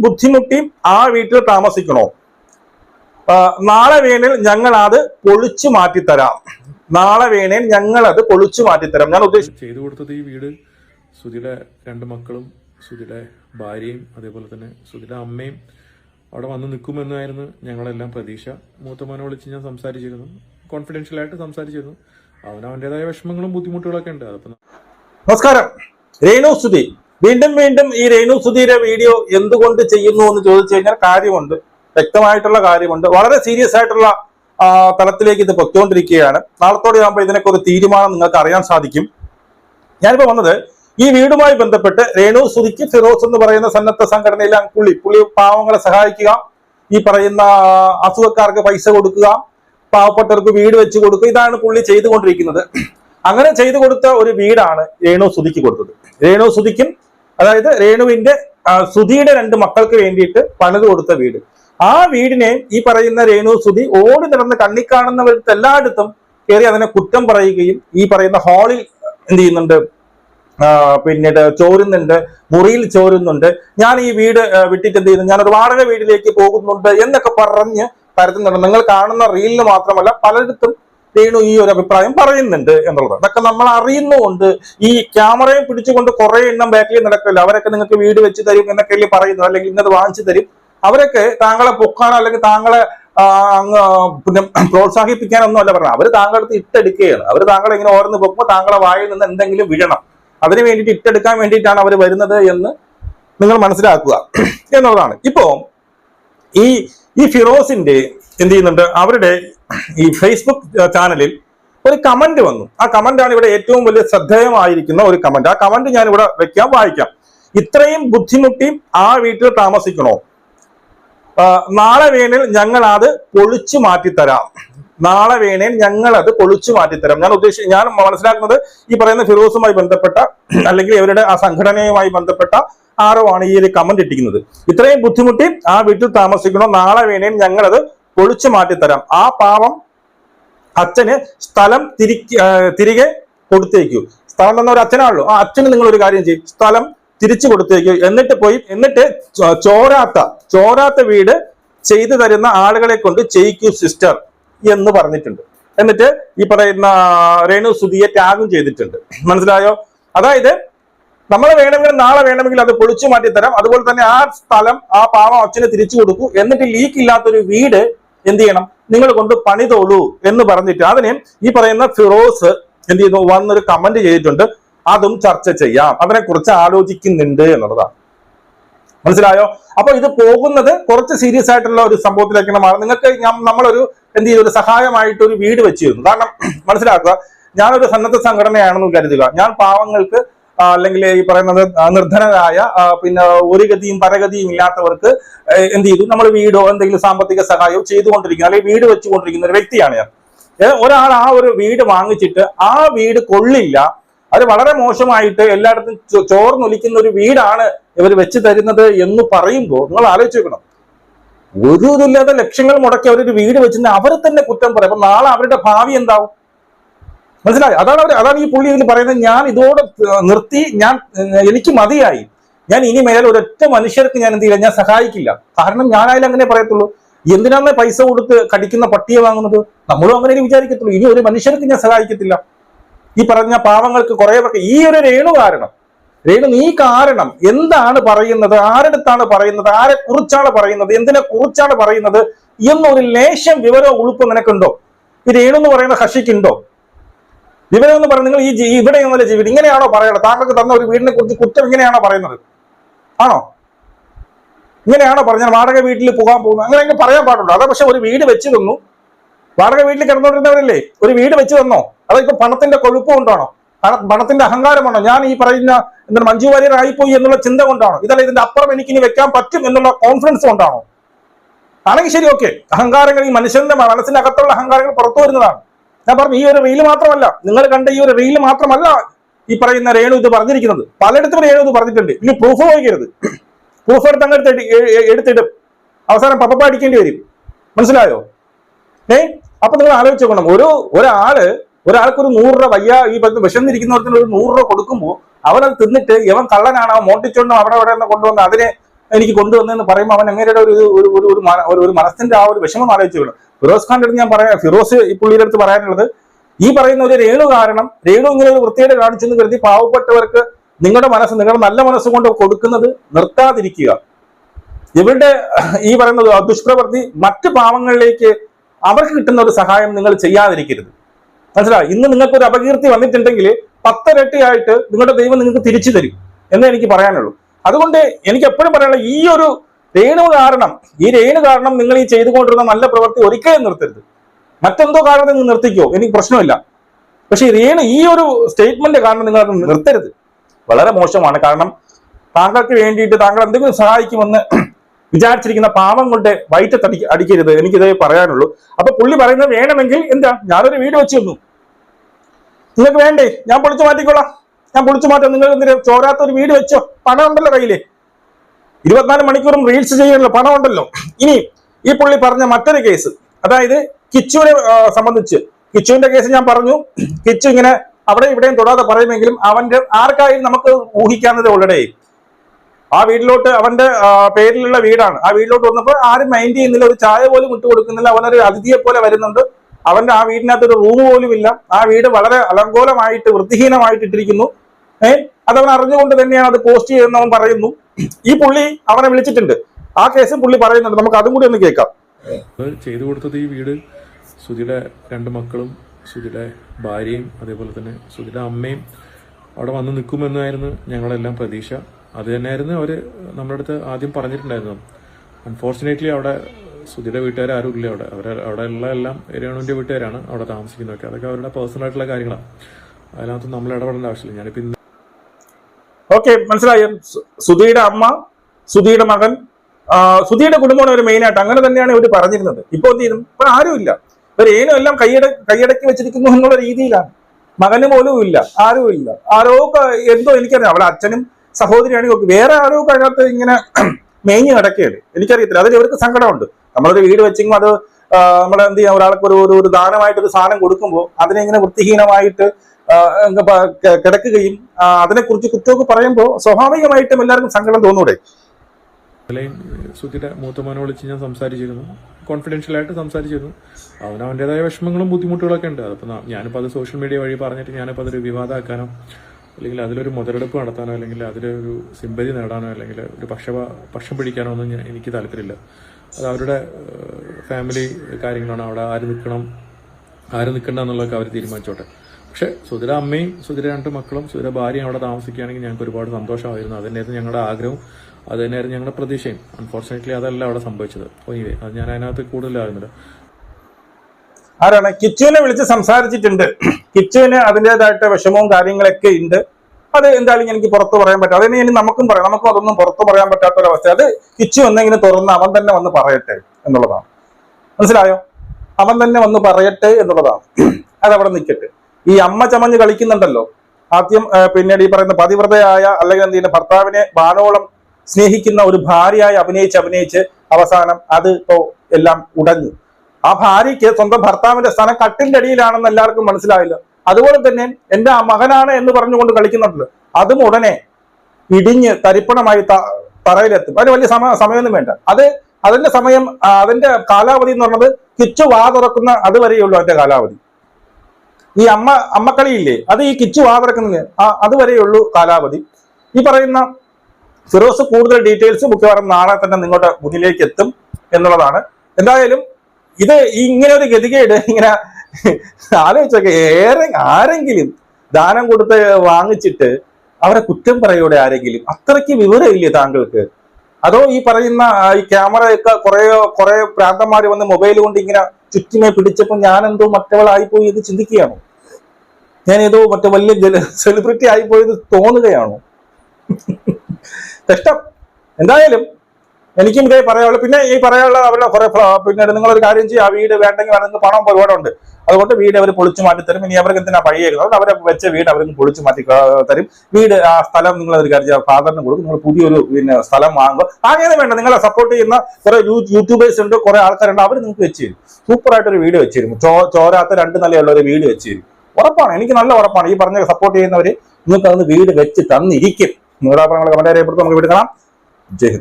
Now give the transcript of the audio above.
ബുദ്ധിമുട്ടി ആ വീട്ടിൽ താമസിക്കണോ? നാളെ വേണേൽ ഞങ്ങൾ അത് പൊളിച്ചു മാറ്റിത്തരാം. നാളെ വേണേൽ ഞങ്ങൾ അത് പൊളിച്ചു മാറ്റിത്തരാം. ഞാൻ ഉദ്ദേശിച്ചു ചെയ്തു കൊടുത്തത് ഈ വീട് സുധിയുടെ രണ്ട് മക്കളും സുധിയുടെ ഭാര്യയും അതേപോലെ തന്നെ സുധിയുടെ അമ്മയും അവിടെ വന്ന് നിൽക്കുമെന്നായിരുന്നു ഞങ്ങളെല്ലാം പ്രതീക്ഷ. മൂത്തമ്മനെ വിളിച്ച് ഞാൻ സംസാരിച്ചിരുന്നു. കോൺഫിഡൻഷ്യൽ ആയിട്ട് സംസാരിച്ചിരുന്നു. അവൻ അവന്റെതായ വിഷമങ്ങളും ബുദ്ധിമുട്ടുകളൊക്കെ ഉണ്ട്. അതപ്പോ നമസ്കാരം. രേണു സുധി. വീണ്ടും വീണ്ടും ഈ രേണു സുധീര വീഡിയോ എന്തുകൊണ്ട് ചെയ്യുന്നു എന്ന് ചോദിച്ചു കഴിഞ്ഞാൽ കാര്യമുണ്ട്. വ്യക്തമായിട്ടുള്ള കാര്യമുണ്ട്. വളരെ സീരിയസ് ആയിട്ടുള്ള തലത്തിലേക്ക് ഇത് പൊയ്ക്കൊണ്ടിരിക്കുകയാണ്. നാളത്തോടെ ആകുമ്പോൾ ഇതിനൊക്കെ ഒരു തീരുമാനം നിങ്ങൾക്ക് അറിയാൻ സാധിക്കും. ഞാനിപ്പോ വന്നത് ഈ വീടുമായി ബന്ധപ്പെട്ട് രേണു സുധിക്ക് ഫിറോസ് എന്ന് പറയുന്ന സന്നദ്ധ സംഘടനയിലെ പുള്ളി പുള്ളി പാവങ്ങളെ സഹായിക്കുക ഈ പറയുന്ന അസുഖക്കാർക്ക് പൈസ കൊടുക്കുക പാവപ്പെട്ടവർക്ക് വീട് വെച്ച് കൊടുക്കുക ഇതാണ് പുള്ളി ചെയ്തുകൊണ്ടിരിക്കുന്നത്. അങ്ങനെ ചെയ്തു കൊടുത്ത ഒരു വീടാണ് രേണു സുധിക്ക് കൊടുത്തത്. രേണു സുധിക്കും അതായത് രേണുവിന്റെ സുധിയുടെ രണ്ട് മക്കൾക്ക് വേണ്ടിയിട്ട് പണിത് കൊടുത്ത വീട്. ആ വീടിനെ ഈ പറയുന്ന രേണു സുധി ഓടി നടന്ന് കണ്ണി കാണുന്നവരുടെ എല്ലായിടത്തും കയറി അതിനെ കുറ്റം പറയുകയും ഈ പറയുന്ന ഹാളിൽ എന്ത് ചെയ്യുന്നുണ്ട്? പിന്നീട് ചോരുന്നുണ്ട് മുറിയിൽ ചോരുന്നുണ്ട്. ഞാൻ ഈ വീട് വിട്ടിട്ട് എന്ത് ചെയ്യുന്നു? ഞാൻ ഒരു വാടക വീട്ടിലേക്ക് പോകുന്നുണ്ട് എന്നൊക്കെ പറഞ്ഞ് പരത്തുന്നുണ്ട്. നിങ്ങൾ കാണുന്ന റീലിന് മാത്രമല്ല പലയിടത്തും രേണു ഈ ഒരു അഭിപ്രായം പറയുന്നുണ്ട് എന്നുള്ളത്. അതൊക്കെ നമ്മൾ അറിയുന്നുകൊണ്ട് ഈ ക്യാമറയും പിടിച്ചുകൊണ്ട് കുറെ എണ്ണം ബാക്കിൽ നടക്കില്ല. അവരൊക്കെ നിങ്ങൾക്ക് വീട് വെച്ച് തരും എന്നൊക്കെയല്ലേ പറയുന്നത്. അല്ലെങ്കിൽ ഇന്നത് വാങ്ങിച്ചു തരും. അവരൊക്കെ താങ്കളെ പൊക്കാനോ അല്ലെങ്കിൽ താങ്കളെ അങ്ങ് പിന്നെ പ്രോത്സാഹിപ്പിക്കാനൊന്നും അല്ല പറഞ്ഞത്. അവർ താങ്കളടുത്ത് ഇട്ടെടുക്കുകയാണ്. അവർ താങ്കളെ ഇങ്ങനെ ഓർന്ന് പോകുമ്പോൾ താങ്കളെ വായിൽ നിന്ന് എന്തെങ്കിലും വീഴണം അതിന് വേണ്ടിയിട്ട് ഇട്ടെടുക്കാൻ വേണ്ടിയിട്ടാണ് അവർ വരുന്നത് എന്ന് നിങ്ങൾ മനസ്സിലാക്കുക എന്നുള്ളതാണ്. ഇപ്പോ ഈ ഈ ഫിറോസിന്റെ എന്ത് ചെയ്യുന്നുണ്ട്? അവരുടെ ഈ ഫേസ്ബുക്ക് ചാനലിൽ ഒരു കമന്റ് വന്നു. ആ കമന്റാണ് ഇവിടെ ഏറ്റവും വലിയ ശ്രദ്ധേയമായിരിക്കുന്ന ഒരു കമന്റ് ആ കമന്റ് ഞാൻ ഇവിടെ വെക്കാം വായിക്കാം. ഇത്രയും ബുദ്ധിമുട്ടി ആ വീട്ടിൽ താമസിക്കണോ? നാളെ വേണേൽ ഞങ്ങൾ അത് പൊളിച്ചു മാറ്റിത്തരാം. നാളെ വേണേൽ ഞങ്ങൾ അത് പൊളിച്ചു മാറ്റിത്തരാം. ഞാൻ ഉദ്ദേശിച്ച ഞാൻ മനസ്സിലാക്കുന്നത് ഈ പറയുന്ന ഫിറോസുമായി ബന്ധപ്പെട്ട അല്ലെങ്കിൽ ഇവരുടെ ആ സംഘടനയുമായി ബന്ധപ്പെട്ട ആരോ ആണ് ഈ ഒരു കമന്റ് ഇട്ടിരിക്കുന്നത്. ഇത്രയും ബുദ്ധിമുട്ടി ആ വീട്ടിൽ താമസിക്കണോ? നാളെ വേണേൽ ഞങ്ങൾ അത് പൊളിച്ചു മാറ്റിത്തരാം. ആ പാവം അച്ഛന് സ്ഥലം തിരി തിരികെ കൊടുത്തേക്കൂ. സ്ഥലം തന്ന ഒരു അച്ഛനാണല്ലോ. ആ അച്ഛന് നിങ്ങൾ ഒരു കാര്യം ചെയ്യും. സ്ഥലം തിരിച്ചു കൊടുത്തേക്കൂ. എന്നിട്ട് പോയി എന്നിട്ട് ചോരാത്ത ചോരാത്ത വീട് ചെയ്തു തരുന്ന ആളുകളെ കൊണ്ട് ചെയ്യിക്കൂ സിസ്റ്റർ എന്ന് പറഞ്ഞിട്ടുണ്ട്. എന്നിട്ട് ഈ പറയുന്ന രേണു സുധിയെ ത്യാഗം ചെയ്തിട്ടുണ്ട്. മനസ്സിലായോ? അതായത് നമ്മൾ വേണമെങ്കിൽ നാളെ വേണമെങ്കിൽ അത് പൊളിച്ചു മാറ്റി തരാം അതുപോലെ തന്നെ ആ സ്ഥലം ആ പാവം അച്ഛന് തിരിച്ചു കൊടുക്കൂ. എന്നിട്ട് ലീക്ക് ഇല്ലാത്തൊരു വീട് എന്ത് ചെയ്യണം നിങ്ങൾ കൊണ്ട് പണിതോളൂ എന്ന് പറഞ്ഞിട്ട് അതിനെ ഈ പറയുന്ന ഫിറോസ് എന്ത് ചെയ്യുന്നു? വന്നൊരു കമന്റ് ചെയ്തിട്ടുണ്ട്. അതും ചർച്ച ചെയ്യാം. അതിനെ കുറിച്ച് ആലോചിക്കുന്നുണ്ട് എന്നുള്ളതാണ്. മനസ്സിലായോ? അപ്പൊ ഇത് പോകുന്നത് കുറച്ച് സീരിയസ് ആയിട്ടുള്ള ഒരു സംഭവത്തിലേക്കാണ് മാറുന്നത്. നിങ്ങൾക്ക് ഞാൻ നമ്മളൊരു എന്ത് ചെയ്തു? ഒരു സഹായമായിട്ട് ഒരു വീട് വെച്ചിരുന്നു. കാരണം മനസ്സിലാക്കുക ഞാനൊരു സന്നദ്ധ സംഘടനയാണെന്ന് കരുതുക. ഞാൻ പാവങ്ങൾക്ക് അല്ലെങ്കിൽ ഈ പറയുന്നത് നിർധനരായ പിന്നെ ഒരു ഗതിയും പരഗതിയും ഇല്ലാത്തവർക്ക് എന്ത് ചെയ്തു? നമ്മൾ വീടോ എന്തെങ്കിലും സാമ്പത്തിക സഹായമോ ചെയ്തുകൊണ്ടിരിക്കുന്ന അല്ലെങ്കിൽ വീട് വെച്ചുകൊണ്ടിരിക്കുന്ന ഒരു വ്യക്തിയാണ് ഞാൻ. ഒരാൾ ആ ഒരു വീട് വാങ്ങിച്ചിട്ട് ആ വീട് കൊള്ളില്ല. അത് വളരെ മോശമായിട്ട് എല്ലായിടത്തും ചോർന്നൊലിക്കുന്ന ഒരു വീടാണ് ഇവർ വെച്ച് തരുന്നത് എന്ന് പറയുമ്പോൾ നിങ്ങൾ ആലോചിച്ച് വെക്കണം ഒരു ഇതില്ലാതെ ലക്ഷങ്ങൾ മുടക്കി അവരൊരു വീട് വെച്ചിട്ട് അവർ തന്നെ കുറ്റം പറയും. അപ്പൊ നാളെ അവരുടെ ഭാവി എന്താവും? മനസ്സിലായി? അതാണ് അവർ അതാണ് ഈ പുള്ളി ഇതിൽ പറയുന്നത്. ഞാൻ ഇതോടെ നിർത്തി. ഞാൻ എനിക്ക് മതിയായി. ഞാൻ ഇനി മേലെ ഒരൊറ്റ മനുഷ്യർക്ക് ഞാൻ എന്ത് ചെയ്യില്ല ഞാൻ സഹായിക്കില്ല. കാരണം ഞാനായാലും അങ്ങനെ പറയത്തുള്ളൂ. എന്തിനാണ് പൈസ കൊടുത്ത് കടിക്കുന്ന പട്ടിയെ വാങ്ങുന്നത്? നമ്മളും അങ്ങനെ വിചാരിക്കത്തുള്ളൂ. ഇനി ഒരു മനുഷ്യർക്ക് ഞാൻ സഹായിക്കത്തില്ല. ഈ പറഞ്ഞ പാവങ്ങൾക്ക് കുറെ പേർക്ക് ഈ ഒരു രേണു കാരണം. രേണു നീ കാരണം. എന്താണ് പറയുന്നത്? ആരടുത്താണ് പറയുന്നത്? ആരെ കുറിച്ചാണ് പറയുന്നത്? എന്തിനെ കുറിച്ചാണ് പറയുന്നത്? എന്നൊരു ലേശം വിവരം ഉളുപ്പ് നിനക്കുണ്ടോ? ഈ രേണു എന്ന് പറയുന്ന ഹഷിക്കുണ്ടോ? വിവരം ഒന്ന് പറയുന്നത് നിങ്ങൾ ഈ ഇവിടെ ഒന്നുമല്ല ജീവിതം ഇങ്ങനെയാണോ പറയണത്? താങ്കൾക്ക് തന്ന ഒരു വീടിനെ കുറിച്ച് കുറ്റം ഇങ്ങനെയാണോ പറയുന്നത്? ആണോ? ഇങ്ങനെയാണോ പറഞ്ഞത്? വാടക വീട്ടിൽ പോകാൻ പോകുന്നത്? അങ്ങനെയൊക്കെ പറയാൻ പാടുണ്ടോ? അതാ പക്ഷെ ഒരു വീട് വെച്ച് തന്നു വാടക വീട്ടിൽ കിടന്നുകൊണ്ടിരുന്നവരല്ലേ? ഒരു വീട് വെച്ച് തന്നോ അതോ ഇപ്പൊ പണത്തിന്റെ കൊഴുപ്പ് കൊണ്ടാണോ? പണ- പണത്തിന്റെ അഹങ്കാരമാണോ ഞാൻ ഈ പറയുന്ന എന്താണ് മഞ്ജു വാര്യർ ആയിപ്പോയി എന്നുള്ള ചിന്ത കൊണ്ടാണോ? ഇതല്ല ഇതിന്റെ അപ്പുറം എനിക്ക് ഇനി വെക്കാൻ പറ്റും എന്നുള്ള കോൺഫിഡൻസ് കൊണ്ടാണോ? ആണെങ്കിൽ ശരി ഓക്കെ അഹങ്കാരങ്ങൾ ഈ മനുഷ്യന്റെ മനസ്സിനകത്തുള്ള അഹങ്കാരങ്ങൾ പുറത്തു വരുന്നതാണ്. ഞാൻ പറഞ്ഞു ഈ ഒരു റീൽ മാത്രമല്ല. നിങ്ങൾ കണ്ട ഈ ഒരു റീൽ മാത്രമല്ല ഈ പറയുന്ന രേണു ഇത് പറഞ്ഞിരിക്കുന്നത്. പലയിടത്തും രേണു ഇത് പറഞ്ഞിട്ടുണ്ട്. ഇനി പ്രൂഫ് വഹിക്കരുത് പ്രൂഫ് എടുത്ത് അങ്ങ് എടുത്തിടും. അവസാനം പപ്പ അടിക്കേണ്ടി വരും. മനസ്സിലായോ? ഏ? അപ്പൊ നിങ്ങൾ ആലോചിച്ച് ഒരു ഒരാൾ ഒരാൾക്ക് ഒരു നൂറ് രൂപ വയ്യ ഈ പറഞ്ഞ വിശന്നിരിക്കുന്നവർക്ക് ഒരു നൂറ് രൂപ കൊടുക്കുമ്പോൾ അവനത് തിന്നിട്ട് ഇവൻ കള്ളനാണ് അവൻ മോട്ടിച്ചോണ്ടും അവിടെ അവിടെ നിന്ന് കൊണ്ടുവന്ന് അതിനെ എനിക്ക് കൊണ്ടുവന്നെന്ന് പറയുമ്പോൾ അവൻ എങ്ങനെയുടെ ഒരു ഒരു ഒരു ഒരു മന- ഒരു- ഒരു മനസ്സിന്റെ ആ ഒരു വിഷമം ആലോചിച്ചു ഫിറോസ് ഖാന്റെ അടുത്ത് ഞാൻ പറയാം. ഫിറോസ് ഈ പുള്ളിയുടെ അടുത്ത് പറയാനുള്ളത് ഈ പറയുന്ന ഒരു രേണു കാരണം രേണു ഇങ്ങനെ ഒരു വൃത്തിയുടെ കാണിച്ചു എന്ന് കരുതി പാവപ്പെട്ടവർക്ക് നിങ്ങളുടെ മനസ്സ് നിങ്ങളുടെ നല്ല മനസ്സുകൊണ്ട് കൊടുക്കുന്നത് നിർത്താതിരിക്കുക. ഇവരുടെ ഈ പറയുന്ന ദുഷ്പ്രവൃത്തി മറ്റ് പാവങ്ങളിലേക്ക് അവർക്ക് കിട്ടുന്ന ഒരു സഹായം നിങ്ങൾ ചെയ്യാതിരിക്കരുത്. മനസ്സിലായി? ഇന്ന് നിങ്ങൾക്ക് ഒരു അപകീർത്തി വന്നിട്ടുണ്ടെങ്കിൽ പത്തരട്ടിയായിട്ട് നിങ്ങളുടെ ദൈവം നിങ്ങൾക്ക് തിരിച്ചു തരും എന്നേ എനിക്ക് പറയാനുള്ളൂ. അതുകൊണ്ട് എനിക്ക് എപ്പോഴും പറയാനുള്ള ഈ ഒരു രേണു കാരണം ഈ രേണു കാരണം നിങ്ങൾ ഈ ചെയ്തുകൊണ്ടിരുന്ന നല്ല പ്രവൃത്തി ഒരിക്കലും നിർത്തരുത്. മറ്റെന്തോ കാരണം നിങ്ങൾ നിർത്തിക്കോ എനിക്ക് പ്രശ്നമില്ല. പക്ഷെ രേണു ഈ ഒരു സ്റ്റേറ്റ്മെന്റ് കാരണം നിങ്ങൾ അത് നിർത്തരുത്. വളരെ മോശമാണ്. കാരണം താങ്കൾക്ക് വേണ്ടിയിട്ട് താങ്കൾ എന്തെങ്കിലും സഹായിക്കുമെന്ന് വിചാരിച്ചിരിക്കുന്ന പാവങ്ങളുടെ വയറ്റത്തടി അടിക്കരുത്. എനിക്കിതേ പറയാനുള്ളൂ. അപ്പൊ പുള്ളി പറയുന്നത് വേണമെങ്കിൽ എന്താ? ഞാനൊരു വീട് വെച്ച് തന്നു. നിങ്ങൾക്ക് വേണ്ടേ? ഞാൻ പൊളിച്ചു മാറ്റിക്കോളാം. ഞാൻ പൊളിച്ചു മാറ്റാം. നിങ്ങൾ എന്തിനാ ചോരാത്ത ഒരു വീട് വെച്ചോ? പണം ഉണ്ടല്ലോ കയ്യിൽ. ഇരുപത്തിനാല് മണിക്കൂറും റീൽസ് ചെയ്യാനുള്ള പണം ഉണ്ടല്ലോ ഇനി ഈ പുള്ളി പറഞ്ഞ മറ്റൊരു കേസ് അതായത് കിച്ചുവിനെ സംബന്ധിച്ച്. കിച്ചുവിന്റെ കേസ് ഞാൻ പറഞ്ഞു. കിച്ചു ഇങ്ങനെ അവിടെ ഇവിടെയും തൊടാതെ പറയുമെങ്കിലും അവന്റെ ആർക്കായാലും നമുക്ക് ഊഹിക്കാവുന്നതേ ഉള്ളടേ. ആ വീട്ടിലോട്ട് അവന്റെ പേരിലുള്ള വീടാണ്. ആ വീട്ടിലോട്ട് വന്നപ്പോൾ ആരും മൈൻഡ് ചെയ്യുന്നില്ല. ഒരു ചായ പോലും ഇട്ട് കൊടുക്കുന്നില്ല. അവനൊരു അതിഥിയെ പോലെ വരുന്നുണ്ട്. അവന്റെ ആ വീടിനകത്ത് ഒരു റൂം പോലും ഇല്ല ആ വീട് വളരെ അലങ്കോലമായിട്ട് വൃത്തിഹീനമായിട്ട് ഇട്ടിരിക്കുന്നു ഏഹ് അതവൻ അറിഞ്ഞുകൊണ്ട് തന്നെയാണ് അത് പോസ്റ്റ് ചെയ്യുന്നവൻ പറയുന്നു. ഈ പുള്ളി അവനെ വിളിച്ചിട്ടുണ്ട്. ആ കേസും പുള്ളി പറയുന്നുണ്ട്. നമുക്ക് അതും കൂടി ഒന്ന് കേൾക്കാം. ചെയ്തു കൊടുത്തത് ഈ വീട് സുധിയുടെ രണ്ട് മക്കളും സുധിയുടെ ഭാര്യയും അതേപോലെ തന്നെ സുധിയുടെ അമ്മയും അവിടെ വന്ന് നിൽക്കുമെന്നായിരുന്നു ഞങ്ങളെല്ലാം പ്രതീക്ഷ. അത് തന്നെയായിരുന്നു അവർ നമ്മുടെ അടുത്ത് ആദ്യം പറഞ്ഞിട്ടുണ്ടായിരുന്നു അൺഫോർച്ചുനേറ്റ്ലി അവിടെ സുധിയുടെ വീട്ടുകാർ ആരും ഇല്ല അവിടെ. അവർ അവിടെ ഉള്ള എല്ലാം രേണുവിന്റെ വീട്ടുകാരാണ് അവിടെ താമസിക്കുന്നതൊക്കെ. അതൊക്കെ അവരുടെ പേഴ്സണൽ ആയിട്ടുള്ള കാര്യങ്ങളാണ് അതിനകത്ത് നമ്മൾ ഇടപെടേണ്ട ആവശ്യമില്ല. ഞാനിപ്പോൾ ഓക്കെ മനസ്സിലായി. സുധിയുടെ അമ്മ സുധിയുടെ മകൻ സുധിയുടെ കുടുംബമാണ് ഒരു മെയിൻ ആയിട്ട്. അങ്ങനെ തന്നെയാണ് ഇവർ പറഞ്ഞിരുന്നത്. ഇപ്പൊ എന്ത് ചെയ്യുന്നു ഇപ്പൊ ഇല്ല. ഇവർ ഏനും എല്ലാം കൈയട കൈയടക്കി വെച്ചിരിക്കുന്നു എന്നുള്ള രീതിയിലാണ്. മകന് പോലും ഇല്ല. ആരും ഇല്ല. ആരോ എന്തോ എനിക്കറിയാം. അവിടെ അച്ഛനും സഹോദരിയാണെങ്കിൽ വേറെ ആരോ അതിനകത്ത് ഇങ്ങനെ മേഞ്ഞ് കിടക്കുകയാണ്. എനിക്കറിയത്തില്ല. അതിൽ ഇവർക്ക് സങ്കടമുണ്ട്. നമ്മളൊരു വീട് വെച്ചെങ്കിൽ അത് നമ്മൾ നമ്മൾ എന്ത് ചെയ്യാം? ഒരാൾക്ക് ഒരു ഒരു ദാനമായിട്ട് ഒരു സാധനം കൊടുക്കുമ്പോൾ അതിനെ ഇങ്ങനെ വൃത്തിഹീനമായിട്ട് കിടക്കുകയും അതിനെക്കുറിച്ച് കുറ്റമൊക്കെ പറയുമ്പോൾ സ്വാഭാവികമായിട്ടും എല്ലാവർക്കും സങ്കടം തോന്നൂടെ? സുധിയുടെ മൂത്തമ്മനെ വിളിച്ച് ഞാൻ സംസാരിച്ചിരുന്നു. കോൺഫിഡൻഷ്യൽ ആയിട്ട് സംസാരിച്ചിരുന്നു. അവന് അവന്റെതായ വിഷമങ്ങളും ബുദ്ധിമുട്ടുകളൊക്കെ ഉണ്ട്. അതിപ്പോൾ ഞാനിപ്പോൾ അത് സോഷ്യൽ മീഡിയ വഴി പറഞ്ഞിട്ട് ഞാനിപ്പോൾ അതൊരു വിവാദമാക്കാനോ അല്ലെങ്കിൽ അതിലൊരു മുതലെടുപ്പ് നടത്താനോ അല്ലെങ്കിൽ അതിലൊരു സിമ്പതി നേടാനോ അല്ലെങ്കിൽ ഒരു പക്ഷ പക്ഷം പിടിക്കാനോ ഒന്നും എനിക്ക് താല്പര്യമില്ല. അത് അവരുടെ ഫാമിലി കാര്യങ്ങളാണ്. അവിടെ ആര് നിൽക്കണം ആര് നിൽക്കണ്ട എന്നുള്ളതൊക്കെ അവർ തീരുമാനിച്ചോട്ടെ. പക്ഷെ സുധിര അമ്മയും സുധിര രണ്ട് മക്കളും സുധിര ഭാര്യയും അവിടെ താമസിക്കുകയാണെങ്കിൽ ഞങ്ങൾക്ക് ഒരുപാട് സന്തോഷമായിരുന്നു. അത് തന്നെയായിരുന്നു ഞങ്ങളുടെ ആഗ്രഹവും. അത് തന്നെയായിരുന്നു ഞങ്ങളുടെ പ്രതീക്ഷയും. അൺഫോർച്ചുനേറ്റ്ലി അതല്ല അവിടെ സംഭവിച്ചത്. ഒനിവേ അത് ഞാൻ അതിനകത്ത് കൂടുതലാകുന്നില്ല ആരാണ്? കിച്ചുവിനെ വിളിച്ച് സംസാരിച്ചിട്ടുണ്ട്. കിച്ചുവിന് അതിന്റെതായിട്ട് വിഷമവും കാര്യങ്ങളൊക്കെ ഉണ്ട്. അത് എന്തായാലും എനിക്ക് പുറത്ത് പറയാൻ പറ്റും. അതിനെ ഇനി നമുക്കും പറയാം. നമുക്കും അതൊന്നും പുറത്ത് പറയാൻ പറ്റാത്ത ഒരു അവസ്ഥ അത് കിച്ചു എന്തെങ്കിലും തുറന്ന് അവൻ തന്നെ വന്ന് പറയട്ടെ എന്നുള്ളതാണ്. മനസ്സിലായോ? അവൻ തന്നെ വന്ന് പറയട്ടെ എന്നുള്ളതാണ്. അതവിടെ നിൽക്കട്ടെ. ഈ അമ്മ ചമഞ്ഞ് കളിക്കുന്നുണ്ടല്ലോ. ആദ്യം പിന്നീട് ഈ പറയുന്ന പതിവ്രതയായ അല്ലെങ്കിൽ എന്ത് ചെയ്യുന്ന ഭർത്താവിനെ ബാലോളം സ്നേഹിക്കുന്ന ഒരു ഭാര്യയായി അഭിനയിച്ച് അഭിനയിച്ച് അവസാനം അത് ഇപ്പോ എല്ലാം ഉടഞ്ഞു. ആ ഭാര്യയ്ക്ക് സ്വന്തം ഭർത്താവിന്റെ സ്ഥാനം കട്ടിന്റെ അടിയിലാണെന്ന് എല്ലാവർക്കും മനസ്സിലായില്ല. അതുപോലെ തന്നെ എന്റെ ആ മകനാണ് എന്ന് പറഞ്ഞുകൊണ്ട് കളിക്കുന്നുണ്ടല്ലോ. അതും ഉടനെ ഇടിഞ്ഞ് തരിപ്പണമായി തറയിലെത്തും. അതിന് വലിയ സമയ സമയമൊന്നും വേണ്ട. അത് അതിന്റെ സമയം അതിന്റെ കാലാവധി എന്ന് പറഞ്ഞത് കിച്ചു വാ തുറക്കുന്ന അതുവരെയുള്ളൂ അതിന്റെ കാലാവധി. ഈ അമ്മ അമ്മക്കളിയില്ലേ അത് ഈ കിച്ചു വാ തുറക്കുന്നില്ല ആ അതുവരെയുള്ളൂ കാലാവധി. ഈ പറയുന്ന ഫിറോസ് കൂടുതൽ ഡീറ്റെയിൽസ് മിക്കവാറും നാളെ തന്നെ നിങ്ങളുടെ മുന്നിലേക്ക് എത്തും എന്നുള്ളതാണ്. എന്തായാലും ഇത് ഇങ്ങനെ ഒരു ഗതികേട് ഇങ്ങനെ ആലോചിച്ചൊക്കെ ഏറെ ആരെങ്കിലും ദാനം കൊടുത്ത് വാങ്ങിച്ചിട്ട് അവരെ കുറ്റം പറയൂടെ ആരെങ്കിലും അത്രയ്ക്ക് വിവരമില്ലേ താങ്കൾക്ക്? അതോ ഈ പറയുന്ന ഈ ക്യാമറയൊക്കെ കുറേ കുറേ പ്രാന്തന്മാര് വന്ന് മൊബൈൽ കൊണ്ട് ഇങ്ങനെ ചുറ്റിനെ പിടിച്ചപ്പോൾ ഞാൻ എന്തോ മറ്റവളായി പോയി ഇത് ചിന്തിക്കുകയാണോ. ഞാൻ ഏതോ മറ്റേ വലിയ സെലിബ്രിറ്റി ആയിപ്പോയത് പോയത് തോന്നുകയാണോ. കഷ്ടം. എന്തായാലും എനിക്കും ഇതേ പറയാനുള്ളൂ. പിന്നെ ഈ പറയാനുള്ള അവരുടെ കുറെ പിന്നെ നിങ്ങളൊരു കാര്യം ചെയ്യും. ആ വീട് വേണ്ടെങ്കിൽ വേണമെങ്കിൽ പണം ഒരുപാടുണ്ട്. അതുകൊണ്ട് വീട് അവർ പൊളിച്ചു മാറ്റി തരും. ഇനി അവർക്ക് എന്തിനാ പഴിയേക്കുന്നത് അതുകൊണ്ട് അവരെ വെച്ച വീട് അവർക്ക് പൊളിച്ചു മാറ്റി തരും. വീട് ആ സ്ഥലം നിങ്ങൾ ഒരു കാര്യം ഫാദറിന് കൊടുക്കും. നിങ്ങൾ പുതിയൊരു പിന്നെ സ്ഥലം വാങ്ങുക. അങ്ങനെ വേണ്ട. നിങ്ങളെ സപ്പോർട്ട് ചെയ്യുന്ന കുറെ യൂട്യൂബേഴ്സ് ഉണ്ട്. കുറെ ആൾക്കാരുണ്ട്. അവർ നിങ്ങൾക്ക് വെച്ച് തരും. സൂപ്പർ ആയിട്ടൊരു വീട് വെച്ച് തരും. ചോ ചോരാത്ത രണ്ട് നിലയുള്ള ഒരു വീട് വെച്ച് തരും. ഉറപ്പാണ്. എനിക്ക് നല്ല ഉറപ്പാണ്. ഈ പറഞ്ഞ സപ്പോർട്ട് ചെയ്യുന്നവർ നിങ്ങൾക്ക് അതൊന്ന് വീട് വെച്ച് തന്നിരിക്കും. നിങ്ങളുടെ അഭിപ്രായങ്ങൾ കമന്റ് രേഖപ്പെടുത്തി. നമുക്ക് വീട് കാണാം. ജയ്